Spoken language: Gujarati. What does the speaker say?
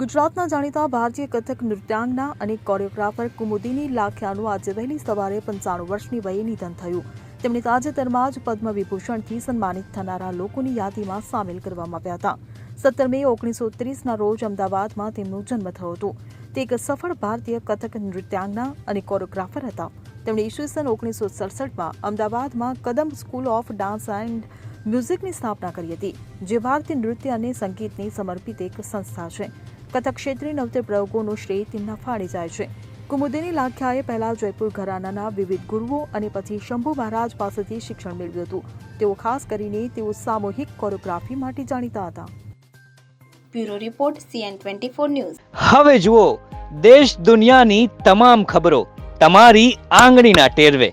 ગુજરાતના જાણીતા ભારતીય કથક નૃત્યાંગના અને કોરિયોગ્રાફર કુમુદિની લાખિયાનું આજે વહેલી સવારે પંચાણું વર્ષની વયે નિધન થયું. તેમણે તાજેતરમાં જ પદ્મ વિભૂષણથી સન્માનિત થનારા લોકોની યાદીમાં સામેલ કરવામાં આવ્યા હતા. સત્તર મે ઓગણીસો ત્રીસના રોજ અમદાવાદમાં તેમનો જન્મ થયો હતો. તે એક સફળ ભારતીય કથક નૃત્યાંગના અને કોરિયોગ્રાફર હતા. તેમણે ઈસવીસન ઓગણીસો સડસઠમાં અમદાવાદમાં Kadam school of dance and મ્યુઝિકની સ્થાપના કરી હતી જે ભારતીય નૃત્ય અને સંગીતને સમર્પિત એક સંસ્થા છે. કથક ક્ષેત્રે નવતર પ્રયોગોનો શ્રેય તેમના ફાળે જાય છે. કુમુદિની લાખ્યાએ પહેલા જયપુર ઘરાનાના વિવિધ ગુરુઓ અને પછી શંભુ મહારાજ પાસેથી શિક્ષણ મેળવ્યું હતું. તેઓ ખાસ કરીને તેઓ સામૂહિક કોરિયોગ્રાફી માટે જાણીતા હતા. Bureau report CN twenty four news. હવે જુઓ દેશ દુનિયાની તમામ ખબરો તમારી આંગળીના ટેરવે.